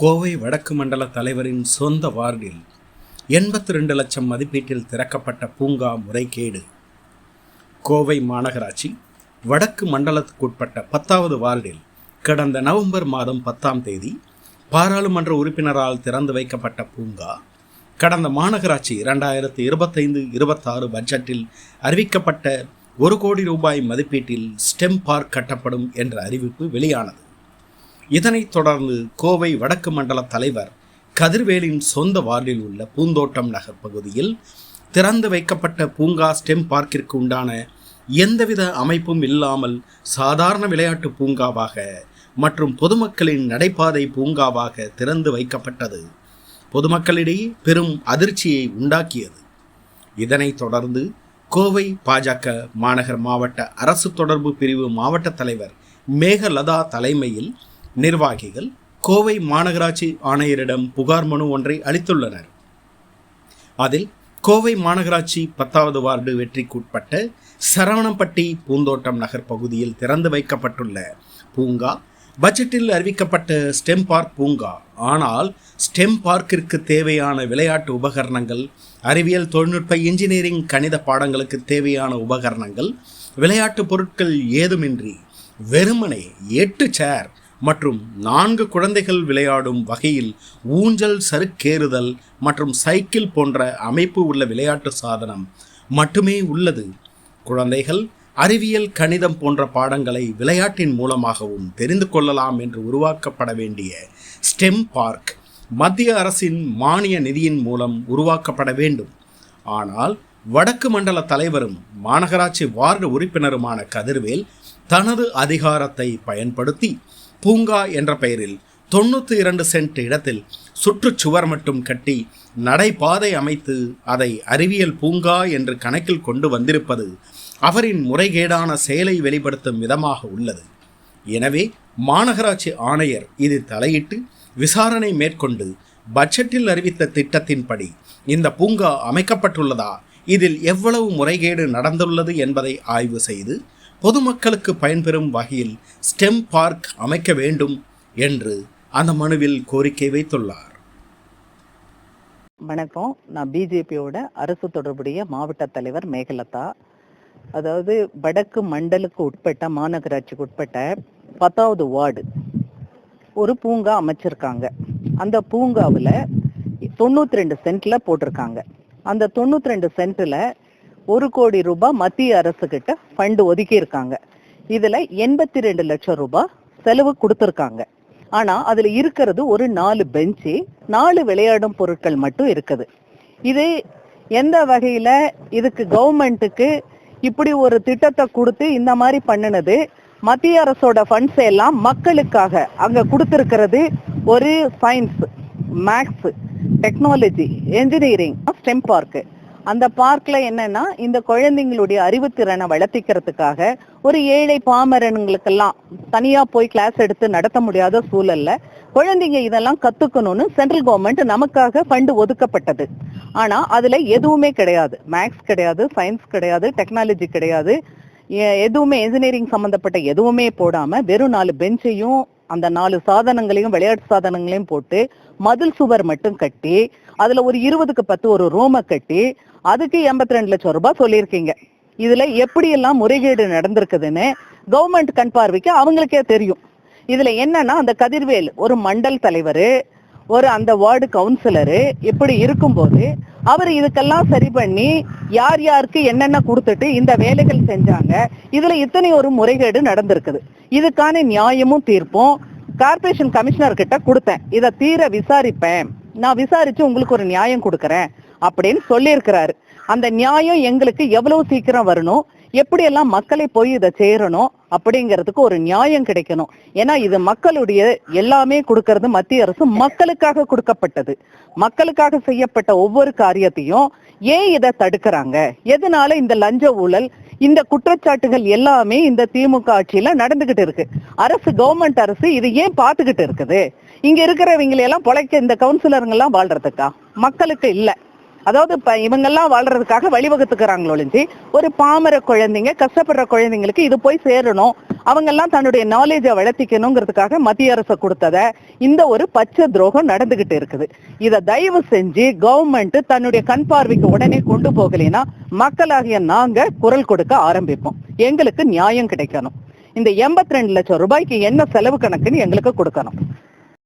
கோவை வடக்கு மண்டல தலைவரின் சொந்த வார்டில் எண்பத்தி ரெண்டு லட்சம் மதிப்பீட்டில் திறக்கப்பட்ட பூங்கா முறைகேடு. கோவை மாநகராட்சி வடக்கு மண்டலத்துக்குட்பட்ட பத்தாவது வார்டில் கடந்த நவம்பர் மாதம் பத்தாம் தேதி பாராளுமன்ற உறுப்பினரால் திறந்து வைக்கப்பட்ட பூங்கா கடந்த மாநகராட்சி இரண்டாயிரத்தி இருபத்தைந்து இருபத்தாறு பட்ஜெட்டில் அறிவிக்கப்பட்ட ஒரு கோடி ரூபாய் மதிப்பீட்டில் ஸ்டெம் பார்க் கட்டப்படும் என்ற அறிவிப்பு வெளியானது. இதனைத் தொடர்ந்து கோவை வடக்கு மண்டல தலைவர் கதிர்வேலின் சொந்த வார்டில் உள்ள பூந்தோட்டம் நகர் பகுதியில் திறந்து வைக்கப்பட்ட பூங்கா ஸ்டெம் பார்க்கிற்கு உண்டான எந்தவித அமைப்பும் இல்லாமல் சாதாரண விளையாட்டு பூங்காவாக மற்றும் பொதுமக்களின் நடைபாதை பூங்காவாக திறந்து வைக்கப்பட்டது. பொதுமக்களிடையே பெரும் அதிர்ச்சியை உண்டாக்கியது. இதனைத் தொடர்ந்து கோவை பாஜக மாநகர் மாவட்ட அரசு தொடர்பு பிரிவு மாவட்ட தலைவர் மேகலதா தலைமையில் நிர்வாகிகள் கோவை மாநகராட்சி ஆணையரிடம் புகார் மனு ஒன்றை அளித்துள்ளனர். அதில் கோவை மாநகராட்சி பத்தாவது வார்டு வெற்றிக்குட்பட்ட சரவணம்பட்டி பூந்தோட்டம் நகர் பகுதியில் திறந்து வைக்கப்பட்டுள்ள பூங்கா பட்ஜெட்டில் அறிவிக்கப்பட்ட ஸ்டெம் பார்க் பூங்கா. ஆனால் ஸ்டெம் பார்க்கிற்கு தேவையான விளையாட்டு உபகரணங்கள் அறிவியல் தொழில்நுட்ப இன்ஜினியரிங் கணித பாடங்களுக்கு தேவையான உபகரணங்கள் விளையாட்டு பொருட்கள் ஏதுமின்றி வெறுமனே எட்டு சேர் மற்றும் நான்கு குழந்தைகள் விளையாடும் வகையில் ஊஞ்சல் சறுக்கேறுதல் மற்றும் சைக்கிள் போன்ற அமைப்பு உள்ள விளையாட்டு சாதனம் மட்டுமே உள்ளது. குழந்தைகள் அறிவியல் கணிதம் போன்ற பாடங்களை விளையாட்டின் மூலமாகவும் தெரிந்து கொள்ளலாம் என்று உருவாக்கப்பட வேண்டிய ஸ்டெம் பார்க் மத்திய அரசின் மானிய நிதியின் மூலம் உருவாக்கப்பட வேண்டும். ஆனால் வடக்கு மண்டல தலைவரும் மாநகராட்சி வார்டு உறுப்பினருமான கதிர்வேல் தனது அதிகாரத்தை பயன்படுத்தி பூங்கா என்ற பெயரில் தொண்ணூற்றி இரண்டு சென்ட் இடத்தில் சுற்றுச்சுவர் மட்டும் கட்டி நடைபாதை அமைத்து அதை அறிவியல் பூங்கா என்று கணக்கில் கொண்டு வந்திருப்பது அவரின் முறைகேடான செயலை வெளிப்படுத்தும் விதமாக உள்ளது. எனவே மாநகராட்சி ஆணையர் இது தலையிட்டு விசாரணை மேற்கொண்டு பட்ஜெட்டில் அறிவித்த திட்டத்தின்படி இந்த பூங்கா அமைக்கப்பட்டுள்ளதா இதில் எவ்வளவு முறைகேடு நடந்துள்ளது என்பதை ஆய்வு செய்து பொதுமக்களுக்கு பயன்பெறும் வகையில் ஸ்டெம் பார்க் அமைக்க வேண்டும் என்று அந்த மனுவில் கோரிக்கை வைத்துள்ளார். வணக்கம். நான் பிஜேபியோட அரசு தொடர்புடைய மாவட்ட தலைவர் மேகலதா. அதாவது வடக்கு மண்டலுக்கு உட்பட்ட மாநகராட்சிக்கு உட்பட்ட பத்தாவது வார்டு ஒரு பூங்கா அமைச்சிருக்காங்க. அந்த பூங்காவில் தொண்ணூத்தி ரெண்டு சென்ட்ல போட்டிருக்காங்க. அந்த தொண்ணூத்தி ரெண்டு சென்ட்ல ஒரு கோடி ரூபாய் மத்திய அரசு கிட்ட ஃபண்ட் ஒதுக்கி இருக்காங்க இதுல எண்பத்தி ரெண்டு லட்சம் ரூபாய் செலவு கொடுத்துருக்காங்க. ஆனா அதுல இருக்கிறது ஒரு நாலு பெஞ்சு நாலு விளையாடும் பொருட்கள் மட்டும் இருக்குது. இது எந்த வகையில இதுக்கு கவர்மெண்ட்டுக்கு இப்படி ஒரு திட்டத்தை கொடுத்து இந்த மாதிரி பண்ணினது? மத்திய அரசோட ஃபண்ட்ஸ் எல்லாம் மக்களுக்காக அங்க கொடுத்துருக்கிறது ஒரு science maths technology engineering STEM park அந்த பார்க்ல என்னன்னா இந்த குழந்தைங்களுடைய அறிவுத்திறனை வளர்த்திக்கிறதுக்காக ஒரு ஏழை பாமரனுங்களுக்கெல்லாம் தனியா போய் கிளாஸ் எடுத்து நடத்த முடியாத சூழல்ல குழந்தைங்க இதெல்லாம் கத்துக்கணும்னு சென்ட்ரல் கவர்மெண்ட் நமக்காக ஃபண்டு ஒதுக்கப்பட்டது. ஆனா அதுல எதுவுமே கிடையாது. மேக்ஸ் கிடையாது சயின்ஸ் கிடையாது டெக்னாலஜி கிடையாது. எதுவுமே இன்ஜினியரிங் சம்பந்தப்பட்ட எதுவுமே போடாம வெறும் நாலு பெஞ்சையும் அந்த நாலு சாதனங்களையும் விளையாட்டு சாதனங்களையும் போட்டு மதில் சுவர் மட்டும் கட்டி அதுல ஒரு இருபதுக்கு பத்து ஒரு ரூமை கட்டி அதுக்கு எண்பத்தி ரெண்டு லட்சம் ரூபாய் சொல்லியிருக்கீங்க. இதுல எப்படி எல்லாம் முறைகேடு நடந்திருக்குதுன்னு கவர்மெண்ட் கண் பார்வைக்கு அவங்களுக்கே தெரியும். இதுல என்னன்னா அந்த கதிர்வேல் ஒரு மண்டல் தலைவர் ஒரு அந்த வார்டு கவுன்சிலரு இப்படி இருக்கும்போது அவர் இதுக்கெல்லாம் சரி பண்ணி யார் யாருக்கு என்னென்ன கொடுத்துட்டு இந்த வேலைகள் செஞ்சாங்க இதுல இத்தனை ஒரு முறைகேடு நடந்திருக்குது. இதுக்கான நியாயமும் தீர்ப்பும் கார்ப்பரேஷன் கமிஷனர் கிட்ட கொடுத்தேன். இதை தீர விசாரிப்பேன். நான் விசாரிச்சு உங்களுக்கு ஒரு நியாயம் கொடுக்கறேன் அப்படின்னு சொல்லியிருக்கிறாரு. அந்த நியாயம் எங்களுக்கு எவ்வளவு சீக்கிரம் வரணும்? எப்படியெல்லாம் மக்களை போய் இதை சேரணும் அப்படிங்கிறதுக்கு ஒரு நியாயம் கிடைக்கணும். ஏன்னா இது மக்களுடைய எல்லாமே கொடுக்கறது மத்திய அரசு மக்களுக்காக கொடுக்கப்பட்டது. மக்களுக்காக செய்யப்பட்ட ஒவ்வொரு காரியத்தையும் ஏன் இதை தடுக்கிறாங்க? எதனால இந்த லஞ்ச ஊழல் இந்த குற்றச்சாட்டுகள் எல்லாமே இந்த திமுக ஆட்சியில நடந்துகிட்டு இருக்கு? அரசு கவர்மெண்ட் அரசு இது ஏன் பார்த்துக்கிட்டு இருக்குது? இங்க இருக்கிறவங்களை எல்லாம் பொழைக்க இந்த கவுன்சிலருங்க எல்லாம் வாழ்றதுக்கா? மக்களுக்கு இல்லை. அதாவது இவங்கெல்லாம் வாழ்றதுக்காக வழிவகுத்துக்கிறாங்களோ ஒழிஞ்சு ஒரு பாமர குழந்தைங்க கஷ்டப்படுற குழந்தைங்களுக்கு இது போய் சேரணும். அவங்கெல்லாம் தன்னுடைய நாலேஜை வளர்த்திக்கணுங்கிறதுக்காக மத்திய அரசு கொடுத்தத இந்த ஒரு பச்சை துரோகம் நடந்துகிட்டு இருக்குது. இத தயவு செஞ்சு கவர்மெண்ட் தன்னுடைய கண் பார்வைக்கு உடனே கொண்டு போகலைன்னா மக்களாகிய நாங்க குரல் கொடுக்க ஆரம்பிப்போம். எங்களுக்கு நியாயம் கிடைக்கணும். இந்த எண்பத்தி ரெண்டு லட்சம் ரூபாய்க்கு என்ன செலவு கணக்குன்னு எங்களுக்கு கொடுக்கணும்.